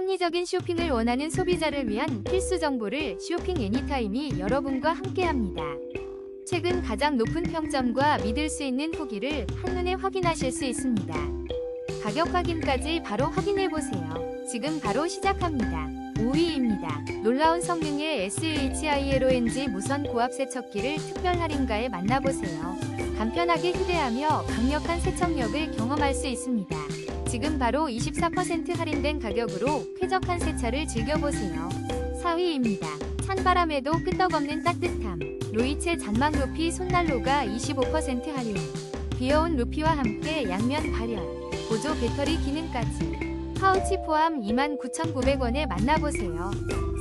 합리적인 쇼핑을 원하는 소비자를 위한 필수 정보를 쇼핑 애니타임이 여러분과 함께합니다. 최근 가장 높은 평점과 믿을 수 있는 후기를 한눈에 확인하실 수 있습니다. 가격 확인까지 바로 확인해 보세요. 지금 바로 시작합니다. 5위입니다. 놀라운 성능의 SHILONG 무선 고압 세척기를 특별 할인가에 만나보세요. 간편하게 휴대하며 강력한 세척력을 경험할 수 있습니다. 지금 바로 24% 할인된 가격으로 쾌적한 세차를 즐겨보세요. 4위입니다. 찬바람에도 끄떡없는 따뜻함. 로이체 잔망 루피 손난로가 25% 할인. 귀여운 루피와 함께 양면 발열, 보조 배터리 기능까지. 파우치 포함 29,900원에 만나보세요.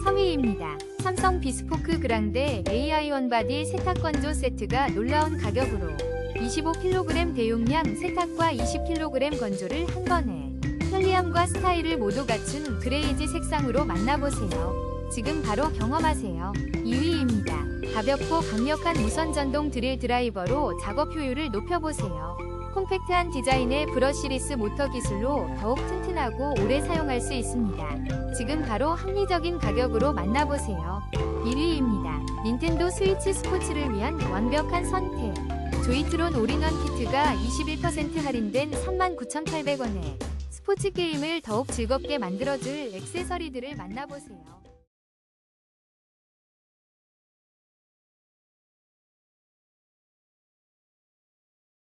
3위입니다. 삼성 비스포크 그랑데 AI 원바디 세탁 건조 세트가 놀라운 가격으로 25kg 대용량 세탁과 20kg 건조를 한 번에 편리함과 스타일을 모두 갖춘 그레이지 색상으로 만나보세요. 지금 바로 경험하세요. 2위입니다. 가볍고 강력한 무선 전동 드릴 드라이버로 작업 효율을 높여보세요. 콤팩트한 디자인의 브러시리스 모터 기술로 더욱 튼튼하고 오래 사용할 수 있습니다. 지금 바로 합리적인 가격으로 만나보세요. 1위입니다. 닌텐도 스위치 스포츠를 위한 완벽한 선택. 조이트론 올인원 키트가 21% 할인된 39,800원에 스포츠 게임을 더욱 즐겁게 만들어줄 액세서리들을 만나보세요.